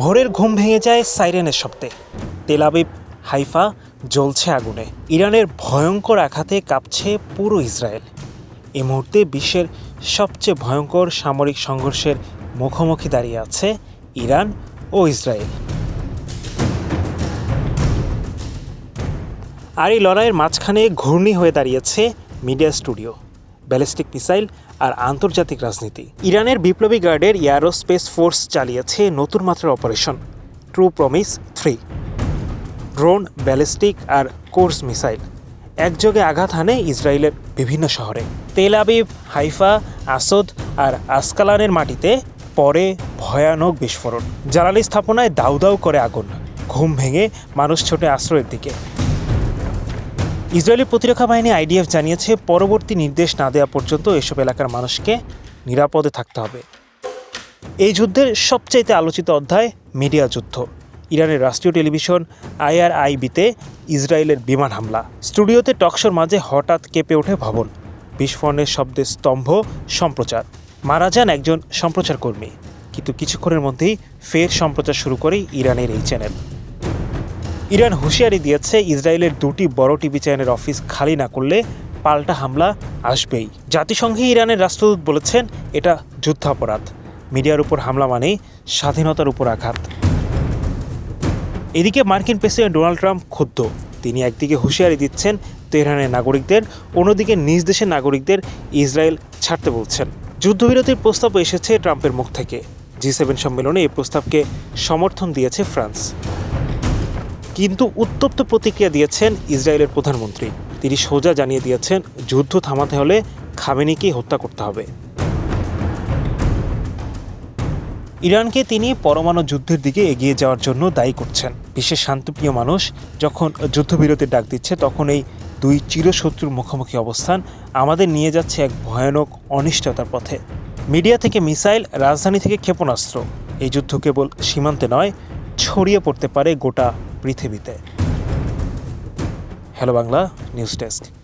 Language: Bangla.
ভোরের ঘুম ভেঙে যায় সাইরেনের শব্দে। তেলাবিব হাইফা জ্বলছে আগুনে। ইরানের ভয়ঙ্কর আঘাতে কাঁপছে পুরো ইসরায়েল। এই মুহূর্তে বিশ্বের সবচেয়ে ভয়ঙ্কর সামরিক সংঘর্ষের মুখোমুখি দাঁড়িয়ে আছে ইরান ও ইসরায়েল। আর এই লড়াইয়ের মাঝখানে ঘূর্ণি হয়ে দাঁড়িয়েছে মিডিয়া স্টুডিও। ব্যালিস্টিক মিসাইল আর আন্তর্জাতিক রাজনীতি। ইরানের বিপ্লবী গার্ডের এয়ারোস্পেস ফোর্স চালিয়েছে নতুন মাত্রার operation, True Promise three. Drone, ballistic আর কোর্স মিসাইল একযোগে আঘাত হানে ইসরায়েলের বিভিন্ন শহরে। তেল আবিব, হাইফা, আসদ আর আসকালানের মাটিতে পরে ভয়ানক বিস্ফোরণ। জ্বালানি স্থাপনায় দাউ দাউ করে আগুন, ঘুম ভেঙে মানুষ ছোটে আশ্রয়ের দিকে। ইসরায়েলি প্রতিরক্ষা বাহিনী আইডিএফ জানিয়েছে, পরবর্তী নির্দেশ না দেওয়া পর্যন্ত এসব এলাকার মানুষকে নিরাপদে থাকতে হবে। এই যুদ্ধের সবচাইতে আলোচিত অধ্যায়, মিডিয়া যুদ্ধ। ইরানের রাষ্ট্রীয় টেলিভিশন আইআরআইবিতে ইসরায়েলের বিমান হামলা। স্টুডিওতে টকশোর মাঝে হঠাৎ কেঁপে ওঠে ভবন। বিস্ফোরণের শব্দে স্তম্ভ সম্প্রচার। মারা যান একজন সম্প্রচার কর্মী কিন্তু কিছুক্ষণের মধ্যেই ফের সম্প্রচার শুরু করে ইরানের এই চ্যানেল। ইরান হুঁশিয়ারি দিয়েছে ইসরায়েলের দুটি বড় টিভি চ্যানেলের অফিস খালি না করলে পাল্টা হামলা আসবেই। জাতিসংঘে ইরানের রাষ্ট্রদূত বলেছেন, এটা যুদ্ধাপরাধ। মিডিয়ার উপর হামলা মানেই স্বাধীনতার উপর আঘাত। এদিকে মার্কিন প্রেসিডেন্ট ডোনাল্ড ট্রাম্প ক্ষুব্ধ। তিনি একদিকে হুঁশিয়ারি দিচ্ছেন, তেহরানের নাগরিকদের, অন্যদিকে নিজ দেশের নাগরিকদের ইসরায়েল ছাড়তে বলছেন। যুদ্ধবিরতির প্রস্তাব এসেছে ট্রাম্পের মুখ থেকে। জি সেভেন সম্মেলনে এই প্রস্তাবকে সমর্থন দিয়েছে ফ্রান্স। কিন্তু উত্তপ্ত প্রতিক্রিয়া দিয়েছেন ইসরায়েলের প্রধানমন্ত্রী। তিনি সোজা জানিয়ে দিয়েছেন, যুদ্ধ থামাতে হলে খামেনিকেই হত্যা করতে হবে। ইরানকে তিনি পরমাণু যুদ্ধের দিকে এগিয়ে যাওয়ার জন্য দায়ী করছেন। বিশ্বের শান্তিপ্রিয় মানুষ যখন যুদ্ধবিরতির ডাক দিচ্ছে, তখন এই দুই চিরশত্রুর মুখোমুখি অবস্থান আমাদের নিয়ে যাচ্ছে এক ভয়ানক অনিষ্টতার পথে। মিডিয়া থেকে মিসাইল, রাজধানী থেকে ক্ষেপণাস্ত্র। এই যুদ্ধ কেবল সীমান্তে নয়, ছড়িয়ে পড়তে পারে গোটা পৃথিবীতে। Hello Bangla news desk.